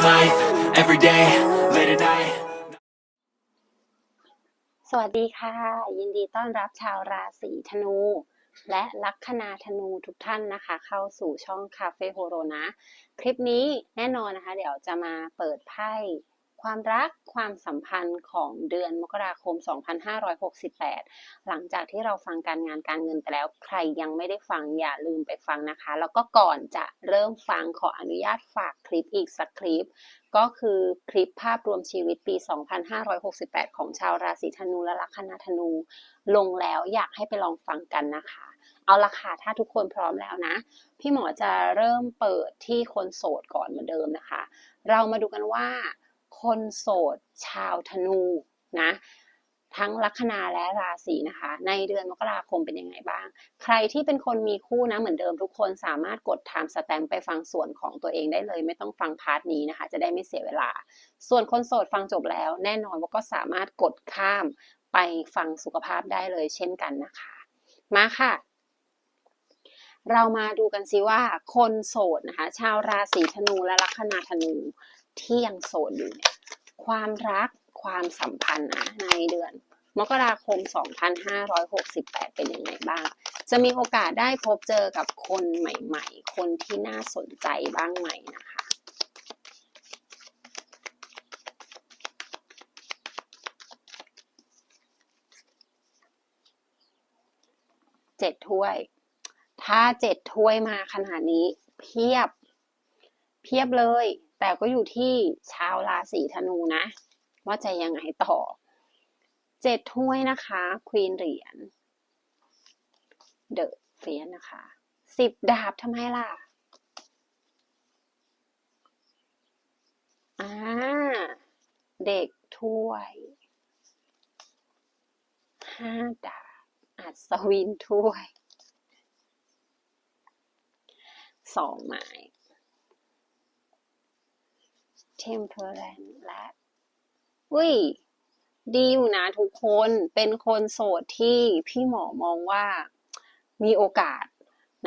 living life every day, late at night. สวัสดีค่ะ ยินดีต้อนรับชาวราศีธนู และลัคนาธนูทุกท่านนะคะ เข้าสู่ช่องคาเฟ่โฮโรนะ คลิปนี้แน่นอนนะคะ เดี๋ยวจะมาเปิดไพ่ ความรักความสัมพันธ์ของเดือนมกราคม 2568 หลังจากที่เราฟังการงานการเงินไปแล้ว ใครยังไม่ได้ฟังอย่าลืมไปฟังนะคะ แล้วก็ก่อนจะเริ่มฟังขออนุญาตฝากคลิปอีกสักคลิป ก็คือคลิปภาพรวมชีวิตปี 2568 ของชาวราศีธนูและลัคนาธนู ลงแล้วอยากให้ไปลองฟังกันนะคะ เอาละค่ะถ้าทุกคนพร้อมแล้วนะ พี่หมอจะเริ่มเปิดที่คนโสดก่อนเหมือนเดิมนะคะ เรามาดูกันว่า คนโสด ชาวธนูนะทั้งลัคนาและราศีนะคะ ในเดือนมกราคมเป็นยังไงบ้าง ใครที่เป็นคนมีคู่นะเหมือนเดิมทุกคนสามารถกด time stamp ไปฟังส่วนของตัวเองได้เลย ไม่ต้องฟังพาร์ทนี้นะคะ จะได้ไม่เสียเวลา ส่วนคนโสดฟังจบแล้ว แน่นอนว่าก็สามารถกดข้ามไปฟังสุขภาพได้เลยเช่นกันนะคะ มาค่ะ เรามาดูกันสิว่าคนโสดนะคะ ชาวราศีธนูและลัคนาธนู ที่ยังโสดอยู่เนี่ยความรักความสัมพันธ์นะในเดือน มกราคม 2568 เป็นยังไงบ้าง จะมีโอกาสได้พบเจอกับคนใหม่ ๆ คนที่น่าสนใจบ้างไหมนะคะ เจ็ดถ้วย ถ้าเจ็ดถ้วยมาขนาดนี้ เพียบ เพียบเลย แต่ก็อยู่ที่ชาวราศีธนูนะ ว่าจะยังไงต่อเจ็ดถ้วยนะคะควีนเหรียญเดอะเฟียนนะคะสิบดาบทำไมล่ะอ่าเด็กถ้วยห้าดาบอัศวินถ้วยสองไม้ temperance และ อุ้ย ดีอยู่นะทุกคน เป็นคนโสดที่พี่หมอมองว่ามีโอกาส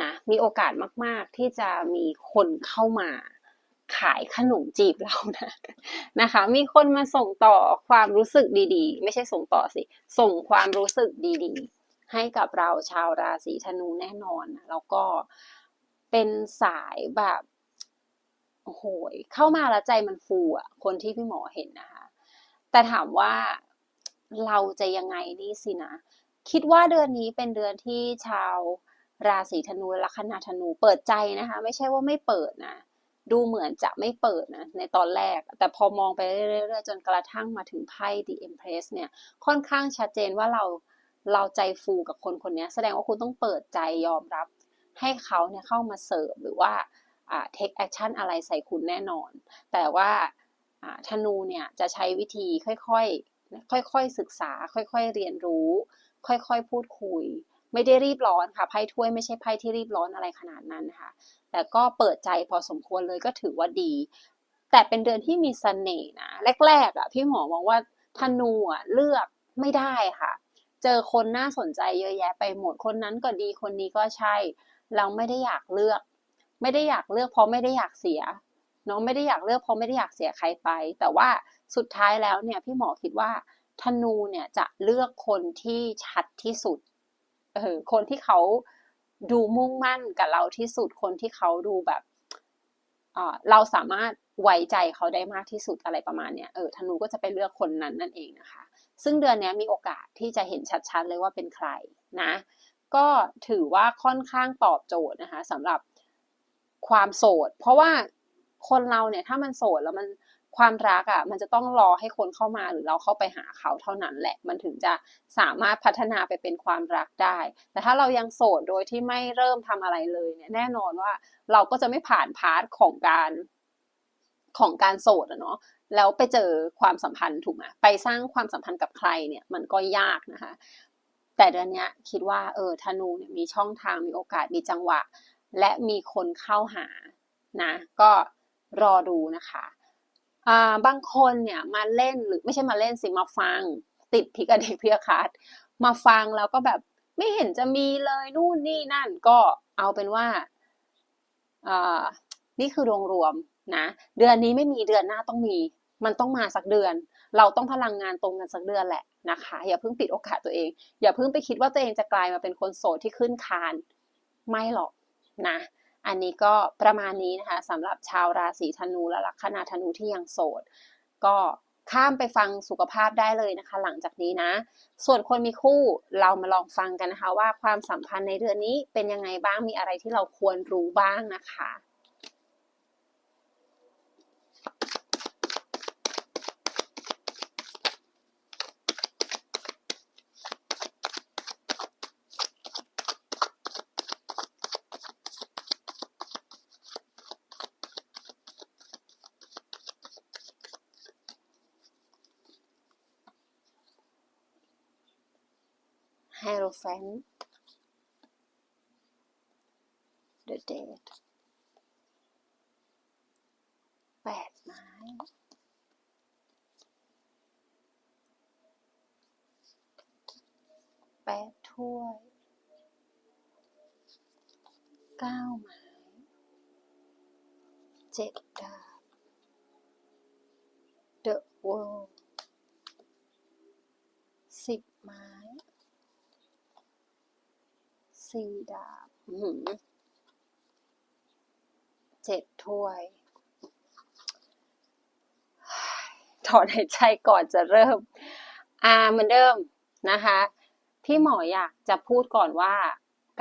นะ มีโอกาสมาก ๆ ที่จะมีคนเข้ามาขายขนมจีบเรานะนะคะ มีคนมาส่งต่อความรู้สึกดีๆ ไม่ใช่ส่งต่อสิ ส่งความรู้สึกดีๆ ให้กับเราชาวราศีธนูแน่นอนนะแล้วก็เป็นสายแบบ โอ้โหเข้ามาแล้วใจมันฟูอะคนที่พี่หมอเห็นนะคะ แต่ถามว่าเราจะยังไงนี่สินะ คิดว่าเดือนนี้เป็นเดือนที่ชาวราศีธนูและลัคนาธนูเปิดใจนะคะ ไม่ใช่ว่าไม่เปิดนะดูเหมือนจะไม่เปิดนะในตอนแรก แต่พอมองไปเรื่อยๆจนกระทั่งมาถึงไพ่ The Empress เนี่ยค่อนข้างชัดเจนว่าเราเราใจฟูกับคนคนนี้แสดงว่าคุณต้องเปิดใจยอมรับ ให้เขาเนี่ยเข้ามาเสิร์ฟหรือว่า อ่า take action อะไรใส่คุณแน่นอน แต่ว่าธนูเนี่ยจะใช้วิธีค่อยๆ ค่อยๆ ศึกษา ค่อยๆ เรียนรู้ ค่อยๆ พูดคุย ไม่ได้รีบร้อนค่ะไพ่ถ้วยไม่ใช่ไพ่ที่รีบร้อนอะไรขนาดนั้นนะคะแต่ก็เปิดใจพอสมควรเลยก็ถือว่าดี แต่เป็นเดือนที่มีเสน่ห์นะแรกๆอะพี่หมอมองว่าธนูอะเลือกไม่ได้ค่ะ เจอคนน่าสนใจเยอะแยะไปหมดคนนั้นก็ดีคนนี้ก็ใช่ เราไม่ได้อยากเลือก ไม่ได้อยากเลือกเพราะไม่ได้อยากเสียเนาะไม่ได้อยากเลือกเพราะไม่ได้อยากเสียใครไป แต่ว่าสุดท้ายแล้วเนี่ยพี่หมอคิดว่าธนูเนี่ยจะเลือกคนที่ชัดที่สุดเออคนที่เขาดูมุ่งมั่นกับเราที่สุดคนที่เขาดูแบบเออเราสามารถไว้ใจเขาได้มากที่สุดอะไรประมาณเนี้ยเออธนูก็จะไปเลือกคนนั้นนั่นเองนะคะ ซึ่งเดือนนี้มีโอกาสที่จะเห็นชัดๆเลยว่าเป็นใครนะ ก็ถือว่าค่อนข้างตอบโจทย์นะคะสำหรับ ความโสด เพราะว่าคนเราเนี่ยถ้ามันโสดแล้วมันความรักอะ่ะมันจะต้องรอให้คนเข้ามาหรือเราเข้าไปหาเขาเท่านั้นแหละ มันถึงจะสามารถพัฒนาไปเป็นความรักได้ แต่ถ้าเรายังโสดโดยที่ไม่เริ่มทำอะไรเลยเนี่ยแน่นอนว่าเราก็จะไม่ผ่านพาร์ทของการของการโสดอะเนาะแล้วไปเจอความสัมพันธ์ถูกไหมไปสร้างความสัมพันธ์กับใครเนี่ยมันก็ยากนะคะ แต่เดือนนี้คิดว่าเออธนูเนี่ยมีช่องทางมีโอกาสมีจังหวะ และมีคนเข้าหานะก็รอดูนะคะบางคนเนี่ยมาเล่นหรือไม่ใช่มาเล่นสิมาฟัง ติดพิกอเด็กพิกคัสมาฟังแล้วก็แบบไม่เห็นจะมีเลยนู่นนี่นั่นก็เอาเป็นว่าอ่านี่คือรวมรวมนะเดือนนี้ไม่มีเดือนหน้าต้องมี มันต้องมาสักเดือน เราต้องพลังงานตรงกันสักเดือนแหละนะคะ อย่าเพิ่งปิดโอกาสตัวเอง อย่าเพิ่งไปคิดว่าตัวเองจะกลายมาเป็นคนโสดที่ขึ้นคาน ไม่หรอก นะอันนี้ก็ประมาณนี้นะคะสำหรับชาวราศีธนูและลัคนาธนูที่ยังโสด ก็ข้ามไปฟังสุขภาพได้เลยนะคะ หลังจากนี้นะ ส่วนคนมีคู่เรามาลองฟังกันนะคะ ว่าความสัมพันธ์ในเดือนนี้เป็นยังไงบ้างมีอะไรที่เราควรรู้บ้างนะคะ and the date แปดไม้แปดถ้วยเก้าไม้เจ็ดดาบ The World สิบไม้ สี่ดาบเจ็ดถ้วย ถอนหายใจก่อนจะเริ่ม อ่าเหมือนเดิมนะคะ ที่หมออยากจะพูดก่อนว่า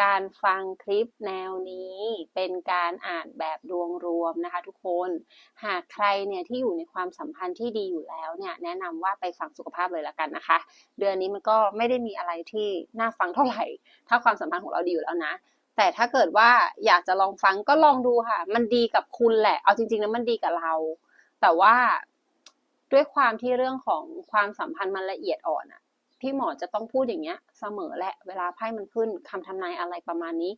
การฟังคลิปแนวนี้เป็นการอ่านแบบดวงรวมนะคะทุกคน หากใครเนี่ยที่อยู่ในความสัมพันธ์ที่ดีอยู่แล้วเนี่ยแนะนำว่าไปฟังสุขภาพเลยละกันนะคะ เดือนนี้มันก็ไม่ได้มีอะไรที่น่าฟังเท่าไหร่ ถ้าความสัมพันธ์ของเราดีอยู่แล้วนะ แต่ถ้าเกิดว่าอยากจะลองฟังก็ลองดูค่ะ มันดีกับคุณแหละ เอาจริงๆแล้วมันดีกับเรา แต่ว่าด้วยความที่เรื่องของความสัมพันธ์มันละเอียดอ่อนอะ พี่หมอจะต้องพูดอย่างเงี้ยเสมอแหละเวลาไพ่มันขึ้นคำทำนายอะไรประมาณนี้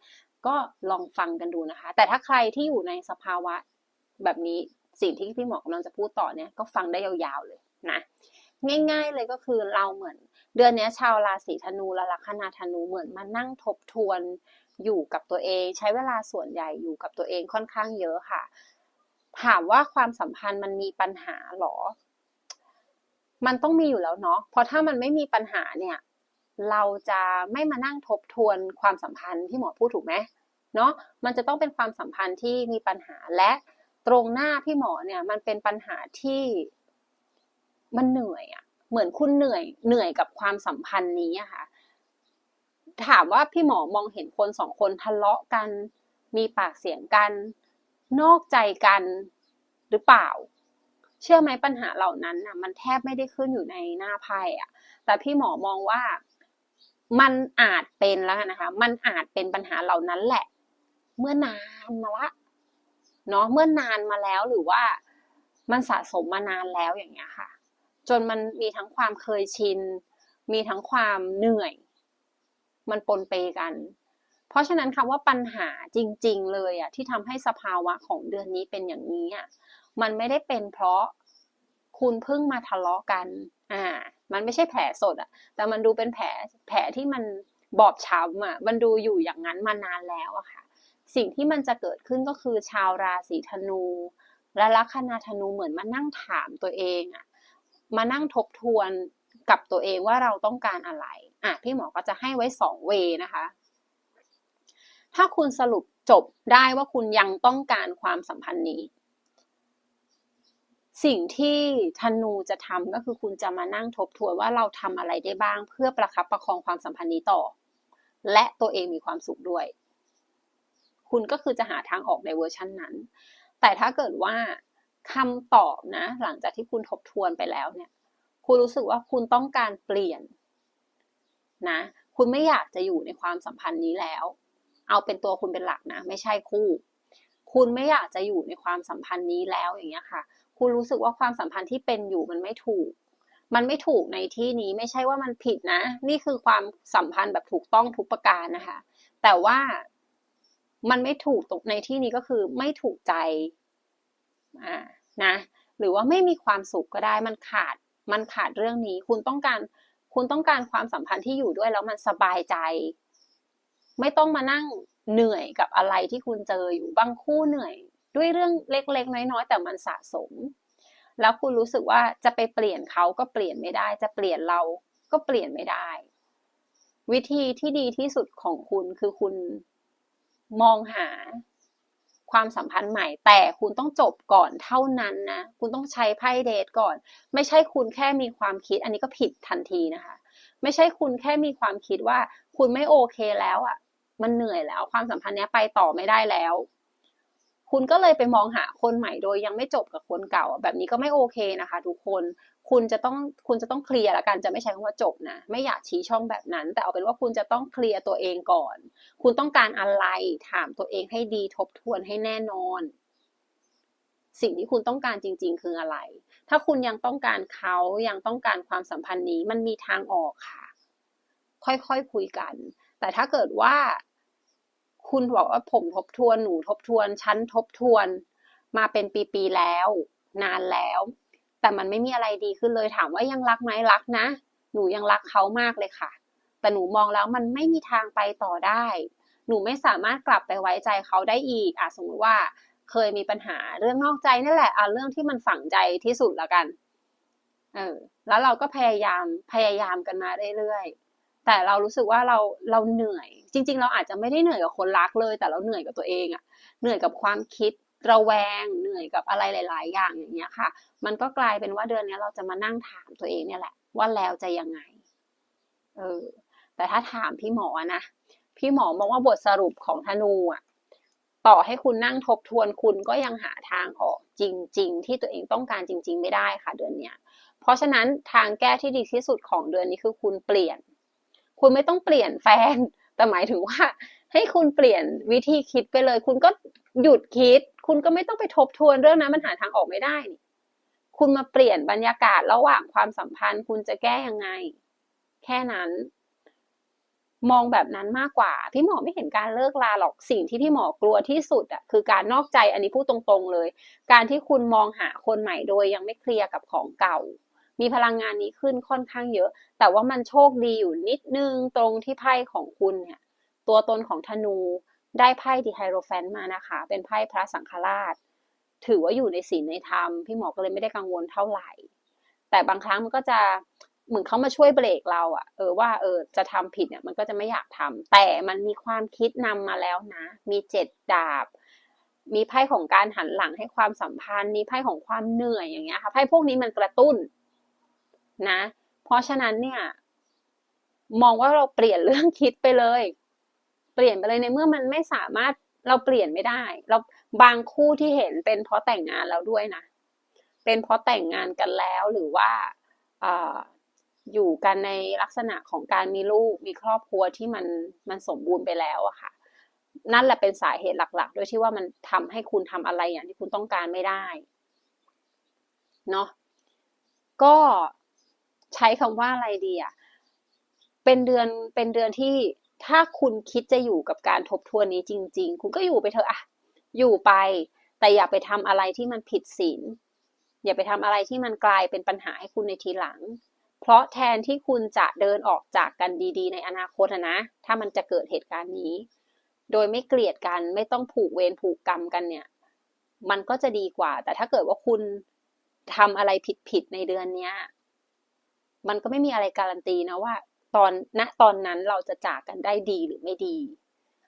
ก็ลองฟังกันดูนะคะ แต่ถ้าใครที่อยู่ในสภาวะแบบนี้สิ่งที่พี่หมอกำลังจะพูดต่อเนี่ยก็ฟังได้ยาวๆเลยนะง่ายๆเลยก็คือเราเหมือน เดือนนี้ชาวราศีธนูและลัคนาธนูเหมือนมานั่งทบทวนอยู่กับตัวเอง ใช้เวลาส่วนใหญ่อยู่กับตัวเองค่อนข้างเยอะค่ะ ถามว่าความสัมพันธ์มันมีปัญหาหรอ มันต้องมีอยู่แล้วเนาะเพราะถ้ามันไม่มีปัญหาเนี่ย เราจะไม่มานั่งทบทวนความสัมพันธ์ที่หมอพูดถูกไหมเนาะมันจะต้องเป็นความสัมพันธ์ที่มีปัญหาและตรงหน้าพี่หมอเนี่ย มันเป็นปัญหาที่มันเหนื่อยอะเหมือนคุณเหนื่อยเหนื่อยกับความสัมพันธ์นี้อะค่ะถามว่าพี่หมอมองเห็นคนสองคนทะเลาะกัน มีปากเสียงกัน นอกใจกันหรือเปล่า เชื่อไหมปัญหาเหล่านั้นน่ะมันแทบไม่ได้ขึ้นอยู่ในหน้าไพ่อะแต่พี่หมอมองว่ามันอาจเป็นแล้วนะคะ มันอาจเป็นปัญหาเหล่านั้นแหละ เมื่อนานมาละเนาะเมื่อนานมาแล้วหรือว่ามันสะสมมานานแล้วอย่างเงี้ยค่ะ จนมันมีทั้งความเคยชิน มีทั้งความเหนื่อย มันปนเปกัน เพราะฉะนั้นคำว่าปัญหาจริง ๆ เลยอะที่ทำให้สภาวะของเดือนนี้เป็นอย่างนี้อะ มันไม่ได้เป็นเพราะคุณเพิ่งมาทะเลาะกัน อ่า มันไม่ใช่แผลสดอะแต่มันดูเป็นแผล แผลที่มันบอบช้ำอะมันดูอยู่อย่างนั้นมานานแล้วอะค่ะ สิ่งที่มันจะเกิดขึ้นก็คือชาวราศีธนู และลัคนาธนูเหมือนมานั่งถามตัวเองอะมานั่งทบทวนกับตัวเองว่าเราต้องการอะไร อะ พี่หมอก็จะให้ไว้สองเวนะคะ ถ้าคุณสรุปจบได้ว่าคุณยังต้องการความสัมพันธ์นี้ สิ่งที่ธนูจะทำก็คือคุณจะมานั่งทบทวนว่าเราทำอะไรได้บ้าง เพื่อประคับประคองความสัมพันธ์นี้ต่อ และตัวเองมีความสุขด้วย คุณก็คือจะหาทางออกในเวอร์ชันนั้น แต่ถ้าเกิดว่าคำตอบนะ หลังจากที่คุณทบทวนไปแล้วเนี่ย คุณรู้สึกว่าคุณต้องการเปลี่ยนนะ คุณไม่อยากจะอยู่ในความสัมพันธ์นี้แล้ว เอาเป็นตัวคุณเป็นหลักนะ ไม่ใช่คู่ คุณไม่อยากจะอยู่ในความสัมพันธ์นี้แล้วอย่างเงี้ยค่ะ คุณรู้สึกว่าความสัมพันธ์ที่เป็นอยู่มันไม่ถูก มันไม่ถูกในที่นี้ไม่ใช่ว่ามันผิดนะ นี่คือความสัมพันธ์แบบถูกต้องทุกประการนะคะ แต่ว่ามันไม่ถูกตรงในที่นี้ก็คือไม่ถูกใจอ่านะ หรือว่าไม่มีความสุขก็ได้มันขาด มันขาดเรื่องนี้ คุณต้องการคุณต้องการความสัมพันธ์ที่อยู่ด้วยแล้วมันสบายใจ ไม่ต้องมานั่งเหนื่อยกับอะไรที่คุณเจออยู่บางคู่เหนื่อย ด้วยเรื่องเล็กๆ น้อยๆ แต่มันสะสม แล้วคุณรู้สึกว่าจะไปเปลี่ยนเขาก็เปลี่ยนไม่ได้ จะเปลี่ยนเราก็เปลี่ยนไม่ได้ วิธีที่ดีที่สุดของคุณคือคุณมองหาความสัมพันธ์ใหม่ แต่คุณต้องจบก่อนเท่านั้นนะ คุณต้องใช้ไพ่เดทก่อน ไม่ใช่คุณแค่มีความคิด อันนี้ก็ผิดทันทีนะคะ ไม่ใช่คุณแค่มีความคิดว่า คุณไม่โอเคแล้วอะ มันเหนื่อยแล้ว ความสัมพันธ์นี้ไปต่อไม่ได้แล้ว คุณก็เลยไปมองหาคนใหม่โดยยังไม่จบกับคนเก่า แบบนี้ก็ไม่โอเคนะคะ ทุกคนคุณจะต้องคุณจะต้องเคลียร์ละกันจะไม่ใช้คำว่าจบนะ ไม่อยากชี้ช่องแบบนั้น แต่เอาเป็นว่าคุณจะต้องเคลียร์ตัวเองก่อน คุณต้องการอะไรถามตัวเองให้ดีทบทวนให้แน่นอน สิ่งที่คุณต้องการจริง ๆ คืออะไร ถ้าคุณยังต้องการเขายังต้องการความสัมพันธ์นี้มันมีทางออกค่ะ ค่อยๆคคุยกัน แต่ถ้าเกิดว่า คุณบอกว่าผมทบทวนหนูทบทวนฉันทบทวน มาเป็นปีๆแล้ว นานแล้ว แต่มันไม่มีอะไรดีขึ้นเลยถามว่ายังรักไหมรักนะ หนูยังรักเขามากเลยค่ะ แต่หนูมองแล้วมันไม่มีทางไปต่อได้ หนูไม่สามารถกลับไปไว้ใจเขาได้อีกอะสมมติว่าเคยมีปัญหาเรื่องนอกใจนั่นแหละอะเรื่องที่มันฝังใจที่สุดแล้วกันเออแล้วเราก็พยายามพยายามกันมาเรื่อยๆ แต่เรารู้สึกว่าเราเราเหนื่อย จริง ๆ เราอาจจะไม่ได้เหนื่อยกับคนรักเลย แต่เราเหนื่อยกับตัวเองอะเหนื่อยกับความคิดระแวงเหนื่อยกับอะไรหลาย ๆ อย่างอย่างเงี้ยค่ะ มันก็กลายเป็นว่าเดือนนี้เราจะมานั่งถามตัวเองเนี่ยแหละ ว่าแล้วจะยังไงเออแต่ถ้าถามพี่หมอนะพี่หมอมองว่าบทสรุปของธนูอะต่อให้คุณนั่งทบทวนคุณก็ยังหาทางออกจริง ๆ ที่ตัวเองต้องการจริง ๆ ไม่ได้ค่ะเดือนเนี้ยเพราะฉะนั้นทางแก้ที่ดีที่สุดของเดือนนี้คือคุณเปลี่ยน คุณไม่ต้องเปลี่ยนแฟน แต่หมายถึงว่า ให้คุณเปลี่ยนวิธีคิดไปเลย คุณก็หยุดคิด คุณก็ไม่ต้องไปทบทวนเรื่องนั้นมันหาทางออกไม่ได้นี่คุณมาเปลี่ยนบรรยากาศระหว่างความสัมพันธ์ คุณจะแก้ยังไง แค่นั้น มองแบบนั้นมากกว่า พี่หมอไม่เห็นการเลิกลาหรอกสิ่งที่พี่หมอกลัวที่สุดอะคือการนอกใจอันนี้พูดตรงๆเลย การที่คุณมองหาคนใหม่โดยยังไม่เคลียร์กับของเก่า มีพลังงานนี้ขึ้นค่อนข้างเยอะ แต่ว่ามันโชคดีอยู่นิดนึงตรงที่ไพ่ของคุณเนี่ย ตัวตนของธนูได้ไพ่ดีไฮโรแฟนมานะคะ เป็นไพ่พระสังฆราช ถือว่าอยู่ในศีลในธรรม พี่หมอก็เลยไม่ได้กังวลเท่าไหร่ แต่บางครั้งมันก็จะเหมือนเขามาช่วยเบรกเราอะเออว่าเออจะทำผิดเนี่ยมันก็จะไม่อยากทำแต่มันมีความคิดนำมาแล้วนะ มีเจ็ดดาบ มีไพ่ของการหันหลังให้ความสัมพันธ์ มีไพ่ของความเหนื่อยอย่างเงี้ยค่ะไพ่พวกนี้มันกระตุ้น นะ เพราะฉะนั้นเนี่ย มองว่าเราเปลี่ยนเรื่องคิดไปเลย เปลี่ยนไปเลยในเมื่อมันไม่สามารถเราเปลี่ยนไม่ได้ เราบางคู่ที่เห็นเป็นเพราะแต่งงานแล้วด้วยนะ เป็นเพราะแต่งงานกันแล้วหรือว่าอยู่กันในลักษณะของการมีลูกมีครอบครัวที่มันมันสมบูรณ์ไปแล้วอะค่ะ นั่นแหละเป็นสาเหตุหลัก ๆ ด้วยที่ว่ามันทำให้คุณทำอะไรอย่างที่คุณต้องการไม่ได้เนาะก็ ใช้คำว่าอะไรดีอะเป็นเดือนเป็นเดือนที่ถ้าคุณคิดจะอยู่กับการทบทวนนี้จริง ๆ คุณก็อยู่ไปเถอะอะอยู่ไป แต่อย่าไปทำอะไรที่มันผิดศีลอย่าไปทำอะไรที่มันกลายเป็นปัญหาให้คุณในทีหลัง เพราะแทนที่คุณจะเดินออกจากกันดีๆ ในอนาคตนะ ถ้ามันจะเกิดเหตุการณ์นี้ โดยไม่เกลียดกันไม่ต้องผูกเวรผูกกรรมกันเนี่ย มันก็จะดีกว่า แต่ถ้าเกิดว่าคุณทำอะไรผิดๆในเดือนเนี้ย มันก็ไม่มีอะไรการันตีนะว่า ตอนณตอนนั้นเราจะจากกันได้ดีหรือไม่ดี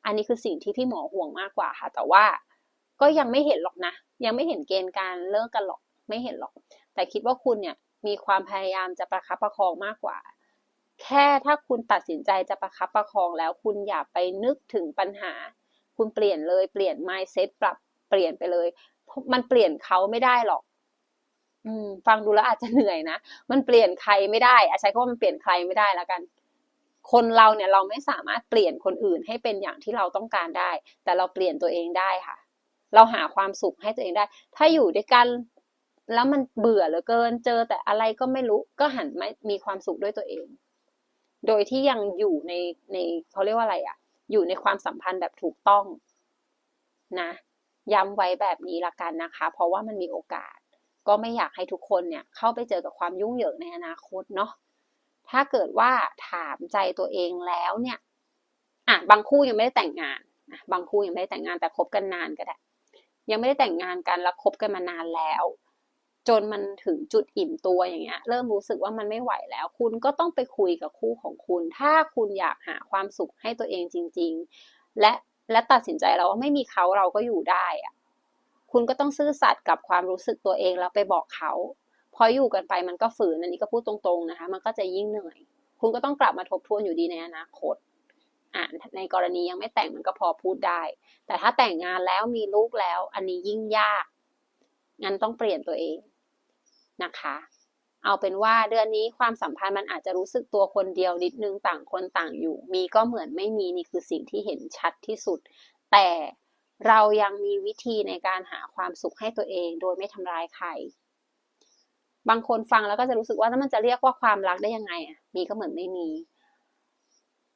อันนี้คือสิ่งที่พี่หมอห่วงมากกว่าค่ะ แต่ว่าก็ยังไม่เห็นหรอกนะ ยังไม่เห็นเกณฑ์การเลิกกันหรอกไม่เห็นหรอก แต่คิดว่าคุณเนี่ยมีความพยายามจะประคับประคองมากกว่า แค่ถ้าคุณตัดสินใจจะประคับประคองแล้วคุณอย่าไปนึกถึงปัญหา คุณเปลี่ยนเลยเปลี่ยน mindset ปรับเปลี่ยนไปเลย มันเปลี่ยนเขาไม่ได้หรอก ฟังดูแล้วอาจจะเหนื่อยนะ มันเปลี่ยนใครไม่ได้อาใช้คำว่ามันเปลี่ยนใครไม่ได้แล้วกัน คนเราเนี่ยเราไม่สามารถเปลี่ยนคนอื่นให้เป็นอย่างที่เราต้องการได้ แต่เราเปลี่ยนตัวเองได้ค่ะ เราหาความสุขให้ตัวเองได้ ถ้าอยู่ด้วยกันแล้วมันเบื่อเหลือเกิน เจอแต่อะไรก็ไม่รู้ ก็หันมามีความสุขด้วยตัวเอง โดยที่ยังอยู่ในในเขาเรียกว่าอะไรอะอยู่ในความสัมพันธ์แบบถูกต้องนะ ย้ำไว้แบบนี้ละกันนะคะ เพราะว่ามันมีโอกาส ก็ไม่อยากให้ทุกคนเนี่ยเข้าไปเจอกับความยุ่งเหยิงในอนาคตเนาะถ้าเกิดว่าถามใจตัวเองแล้วเนี่ยอะบางคู่ยังไม่ได้แต่งงานบางคู่ยังไม่ได้แต่งงานแต่คบกันนานก็ได้ ยังไม่ได้แต่งงานกันแล้วคบกันมานานแล้ว จนมันถึงจุดอิ่มตัวอย่างเงี้ย เริ่มรู้สึกว่ามันไม่ไหวแล้ว คุณก็ต้องไปคุยกับคู่ของคุณ ถ้าคุณอยากหาความสุขให้ตัวเองจริง ๆ และและตัดสินใจแล้วว่าไม่มีเขาเราก็อยู่ได้อะ คุณก็ต้องซื่อสัตย์กับความรู้สึกตัวเองแล้วไปบอกเขาพออยู่กันไปมันก็ฝืนอันนี้ก็พูดตรงๆนะคะ มันก็จะยิ่งเหนื่อย คุณก็ต้องกลับมาทบทวนอยู่ดีในอนาคตอ่าในกรณียังไม่แต่งมันก็พอพูดได้ แต่ถ้าแต่งงานแล้วมีลูกแล้ว อันนี้ยิ่งยาก งั้นต้องเปลี่ยนตัวเองนะคะ เอาเป็นว่าเดือนนี้ความสัมพันธ์มันอาจจะรู้สึกตัวคนเดียวนิดนึงต่างคนต่างอยู่ มีก็เหมือนไม่มีนี่คือสิ่งที่เห็นชัดที่สุด แต่ เรายังมีวิธีในการหาความสุขให้ตัวเองโดยไม่ทำร้ายใคร บางคนฟังแล้วก็จะรู้สึกว่าแล้วมันจะเรียกว่าความรักได้ยังไงอะ มีก็เหมือนไม่มี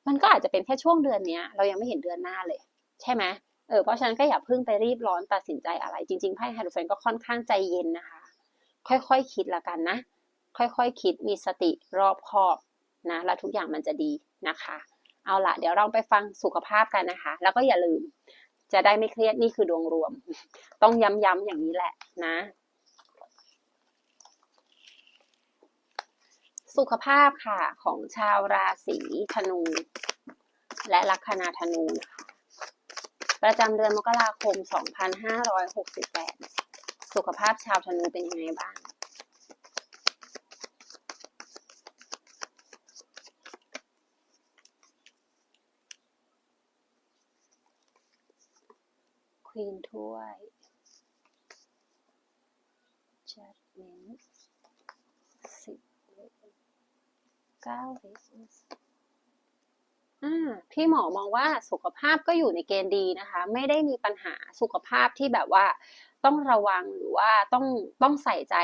มันก็อาจจะเป็นแค่ช่วงเดือนเนี้ย เรายังไม่เห็นเดือนหน้าเลย ใช่ไหมเออเพราะฉะนั้นก็อย่าเพิ่งไปรีบร้อนตัดสินใจอะไร จริงๆไพ่ไฮโดรเฟนก็ค่อนข้างใจเย็นนะคะ ค่อยๆคคิดละกันนะ ค่อยๆคคิดมีสติรอบคอบนะ แล้วทุกอย่างมันจะดีนะคะ เอาละเดี๋ยวเราไปฟังสุขภาพกันนะคะ แล้วก็อย่าลืม จะได้ไม่เครียดนี่คือดวงรวม ต้องย้ำๆอย่างนี้แหละนะ สุขภาพค่ะของชาวราศีธนู และลัคนาธนู ประจำเดือนมกราคม 2568 สุขภาพชาวธนูเป็นยังไงบ้าง ควีนถ้วย จัดเน้นสิบเหรียญเก้าเหรียญอ่าพี่หมอมองว่าสุขภาพก็อยู่ในเกณฑ์ดีนะคะ ไม่ได้มีปัญหาสุขภาพที่แบบว่าต้องระวังหรือว่าต้องต้องใส่ใจ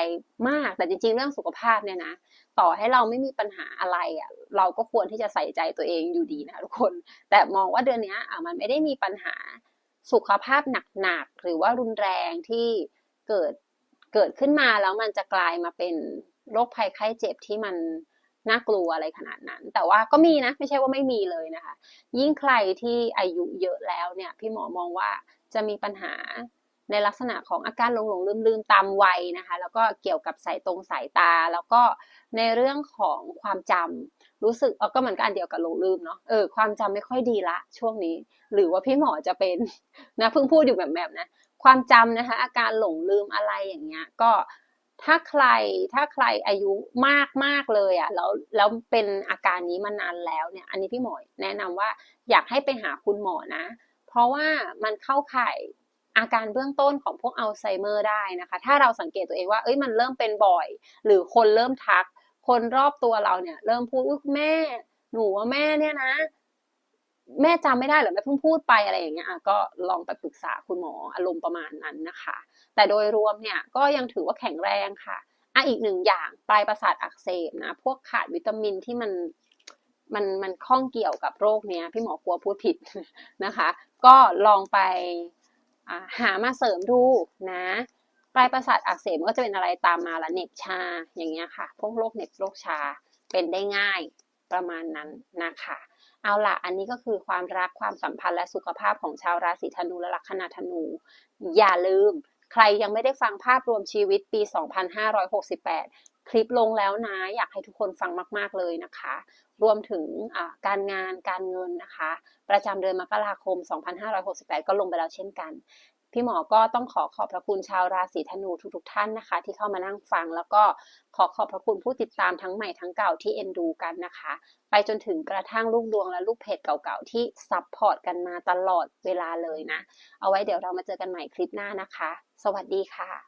มากแต่จริง ๆ เรื่องสุขภาพเนี่ยนะต่อให้เราไม่มีปัญหาอะไรอะเราก็ควรที่จะใส่ใจตัวเองอยู่ดีนะทุกคน แต่มองว่าเดือนนี้อะมันไม่ได้มีปัญหา สุขภาพหนักๆหรือว่ารุนแรงที่เกิดเกิดขึ้นมาแล้วมันจะกลายมาเป็นโรคภัยไข้เจ็บที่มันน่ากลัวอะไรขนาดนั้น แต่ว่าก็มีนะ ไม่ใช่ว่าไม่มีเลยนะคะ ยิ่งใครที่อายุเยอะแล้วเนี่ย พี่หมอมองว่าจะมีปัญหา ในลักษณะของอาการหลงหลงลืมลืมตามวัยนะคะ แล้วก็เกี่ยวกับสายตรงสายตา แล้วก็ในเรื่องของความจำรู้สึกเออก็เหมือนกันเดียวกับหลงลืมเนาะเออความจำไม่ค่อยดีละช่วงนี้ หรือว่าพี่หมอจะเป็นนะเพิ่งพูดอยู่แบบแบบนะความจำนะคะ อาการหลงลืมอะไรอย่างเงี้ยก็ถ้าใครถ้าใครอายุมากมากเลยอะ่ะแล้วแล้วเป็นอาการนี้มานานแล้วเนี่ย อันนี้พี่หมอแนะนำว่าอยากให้ไปหาคุณหมอนะ เพราะว่ามันเข้าข่าย อาการเบื้องต้นของพวกอัลไซเมอร์ได้นะคะ ถ้าเราสังเกตตัวเองว่าเอ้ยมันเริ่มเป็นบ่อย หรือคนเริ่มทัก คนรอบตัวเราเนี่ย เริ่มพูดอุ๊ยแม่ หนูว่าแม่เนี่ยนะ แม่จำไม่ได้หรือแม่เพิ่งพูดไปอะไรอย่างเงี้ยก็ลองไปปรึกษาคุณหมออารมณ์ประมาณนั้นนะคะ แต่โดยรวมเนี่ยก็ยังถือว่าแข็งแรงค่ะอะอีกหนึ่งอย่างปลายประสาทอักเสบนะพวกขาดวิตามินที่มันมันมันข้องเกี่ยวกับโรคเนี้ย พี่หมอกลัวพูดผิดนะคะ ก็ลองไป หามาเสริมดูนะปลายประสาทอักเสบก็จะเป็นอะไรตามมาละเน็บชาอย่างเงี้ยค่ะ พวกโรคเน็บโรคชาเป็นได้ง่ายประมาณนั้นนะคะ เอาละอันนี้ก็คือความรักความสัมพันธ์และสุขภาพของชาวราศีธนูและลัคนาธนู อย่าลืม ใครยังไม่ได้ฟังภาพรวมชีวิตปี 2568 คลิปลงแล้วนะ อยากให้ทุกคนฟังมากๆเลยนะคะ รวมถึงการงานการเงินนะคะ ประจำเดือนมกราคม 2568 ก็ลงไปแล้วเช่นกัน พี่หมอก็ต้องขอขอบพระคุณชาวราศีธนูทุกๆท่านนะคะ ที่เข้ามานั่งฟัง แล้วก็ขอขอบพระคุณผู้ติดตามทั้งใหม่ทั้งเก่าที่เอ็นดูกันนะคะ ไปจนถึงกระทั่งลูกดวงและลูกเพจเก่าๆที่ซับพอร์ตกันมาตลอดเวลาเลยนะ เอาไว้เดี๋ยวเรามาเจอกันใหม่คลิปหน้านะคะ สวัสดีค่ะ